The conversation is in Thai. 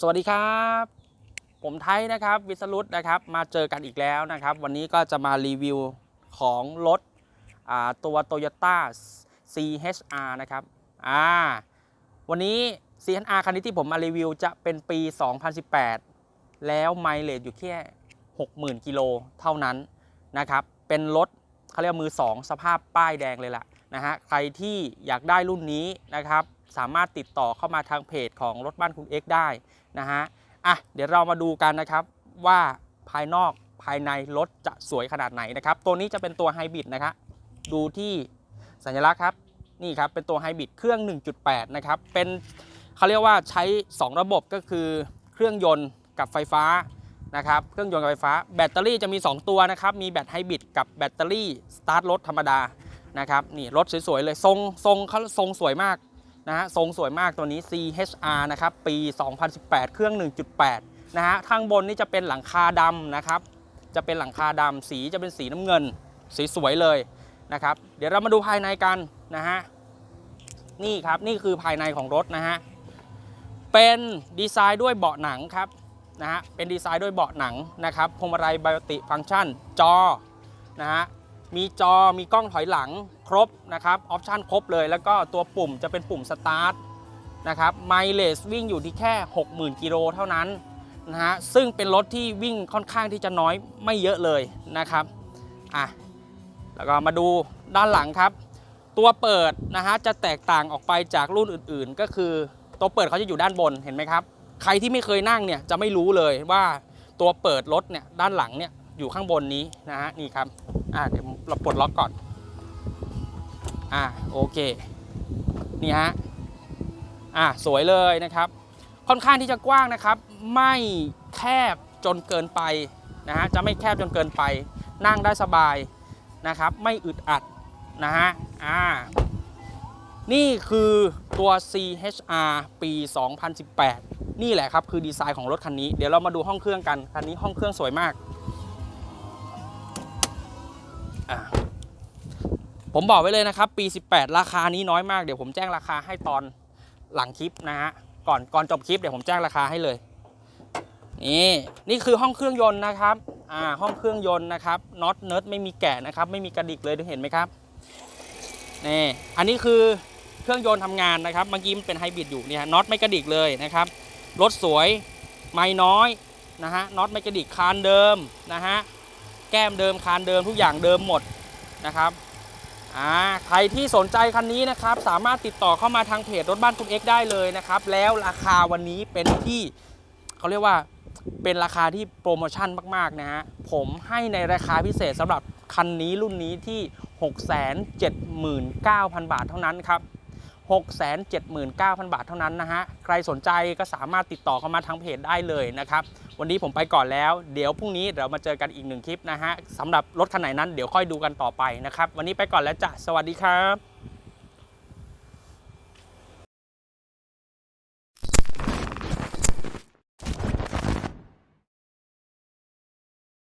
สวัสดีครับ ผมไทยนะครับวิสรุตนะครับมาเจอกันอีกแล้วนะครับ วันนี้ก็จะมารีวิวของรถตัว Toyota CHR นะครับอ่าวันนี้ CHR คันนี้ที่ผมมารีวิวจะเป็นปี 2018 แล้วไมล์เลจอยู่แค่ 60,000 กิโลเท่านั้นนะครับ เป็นรถเขาเรียกมือ 2 สภาพป้ายแดงเลยล่ะนะฮะใครที่อยากได้รุ่นนี้นะครับ สามารถติดต่อเข้ามาทางเพจของรถบ้านคุณ X ได้นะฮะอะเดี๋ยวเรามาดูกันนะครับว่าภายนอกภายในรถจะสวยขนาดไหนนะครับ ตัวนี้จะเป็นตัวไฮบริดนะครับดูที่สัญลักษณ์ครับนี่ครับเป็นตัวไฮบริดเครื่อง 1.8 นะครับ เป็นเขาเรียกว่าใช้ 2 ระบบก็คือเครื่องยนต์กับไฟฟ้านะครับ เครื่องยนต์กับไฟฟ้า แบตเตอรี่จะมี 2 ตัวนะครับ มีแบตไฮบริดกับแบตเตอรี่สตาร์ทรถธรรมดานะครับ นี่รถสวยๆเลย ทรงทรงเขาทรงสวยมาก นะฮะทรงสวยมากตัวนี้ CHR นะครับ ปี 2018 เครื่อง 1.8 นะฮะข้างบนนี่จะเป็นหลังคาดำนะครับ จะเป็นหลังคาดำสีจะเป็นสีน้ำเงิน สีสวยเลยนะครับ เดี๋ยวเรามาดูภายในกันนะฮะ นี่ครับนี่คือภายในของรถนะฮะ เป็นดีไซน์ด้วยเบาะหนังครับนะฮะ เป็นดีไซน์ด้วยเบาะหนังนะครับพวงมาลัยไบโอติฟังก์ชันจอนะฮะ มีจอมีกล้องถอยหลังครบนะครับออปชันครบเลย แล้วก็ตัวปุ่มจะเป็นปุ่มสตาร์ทนะครับไมเลสวิ่งอยู่ที่แค่ 60,000 กิโลเท่านั้นนะฮะซึ่งเป็นรถที่วิ่งค่อนข้างที่จะน้อยไม่เยอะเลยนะครับอะแล้วก็มาดูด้านหลังครับ ตัวเปิดนะฮะจะแตกต่างออกไปจากรุ่นอื่นๆ ก็คือตัวเปิดเขาจะอยู่ด้านบนเห็นไหมครับ ใครที่ไม่เคยนั่งเนี่ยจะไม่รู้เลยว่าตัวเปิดรถเนี่ยด้านหลังเนี่ย อยู่ข้างบนนี้นะฮะนี่ครับอ่าเดี๋ยวเราปลดล็อกก่อนอ่าโอเคนี่ฮะอ่าสวยเลยนะครับ ค่อนข้างที่จะกว้างนะครับ ไม่แคบจนเกินไปนะฮะจะไม่แคบจนเกินไป นั่งได้สบายนะครับ ไม่อึดอัดนะฮะอ่านี่คือตัว CHR ปี 2018 นี่แหละครับ คือดีไซน์ของรถคันนี้ เดี๋ยวเรามาดูห้องเครื่องกัน คันนี้ห้องเครื่องสวยมาก ผมบอกไว้เลยนะครับ ปี 18 ราคานี้น้อยมากเดี๋ยวผมแจ้งราคาให้ตอนหลังคลิปนะฮะก่อนก่อนจบคลิปเดี๋ยวผมแจ้งราคาให้เลย นี่นี่คือห้องเครื่องยนต์นะครับอ่าห้องเครื่องยนต์นะครับน็อตเนิร์ดไม่มีแกะนะครับ ไม่มีกระดิกเลยดูเห็นไหมครับนี่อันนี้คือเครื่องยนต์ทำงานนะครับเมื่อกี้มันเป็นไฮบริดอยู่เนี่ยน็อตไม่กระดิกเลยนะครับรถสวย ไม่น้อยนะฮะน็อตไม่กระดิกคานเดิมนะฮะ แก้มเดิมคานเดิมทุกอย่างเดิมหมดนะครับอ่าใครที่สนใจคันนี้นะครับสามารถติดต่อเข้ามาทางเพจรถบ้านคุณ X ได้เลยนะครับ แล้วราคาวันนี้เป็นที่เขาเรียกว่าเป็นราคาที่โปรโมชั่นมาก ๆ นะฮะ ผมให้ในราคาพิเศษสำหรับคันนี้รุ่นนี้ที่ 679,000 บาทเท่านั้นครับ 679,000 บาทเท่านั้นนะฮะ ใครสนใจก็สามารถติดต่อเข้ามาทางเพจได้เลยนะครับ วันนี้ผมไปก่อนแล้ว เดี๋ยวพรุ่งนี้เรามาเจอกันอีกหนึ่งคลิปนะฮะสำหรับรถคันไหนนั้นเดี๋ยวค่อยดูกันต่อไปนะครับ วันนี้ไปก่อนแล้วจ้ะ สวัสดีครับ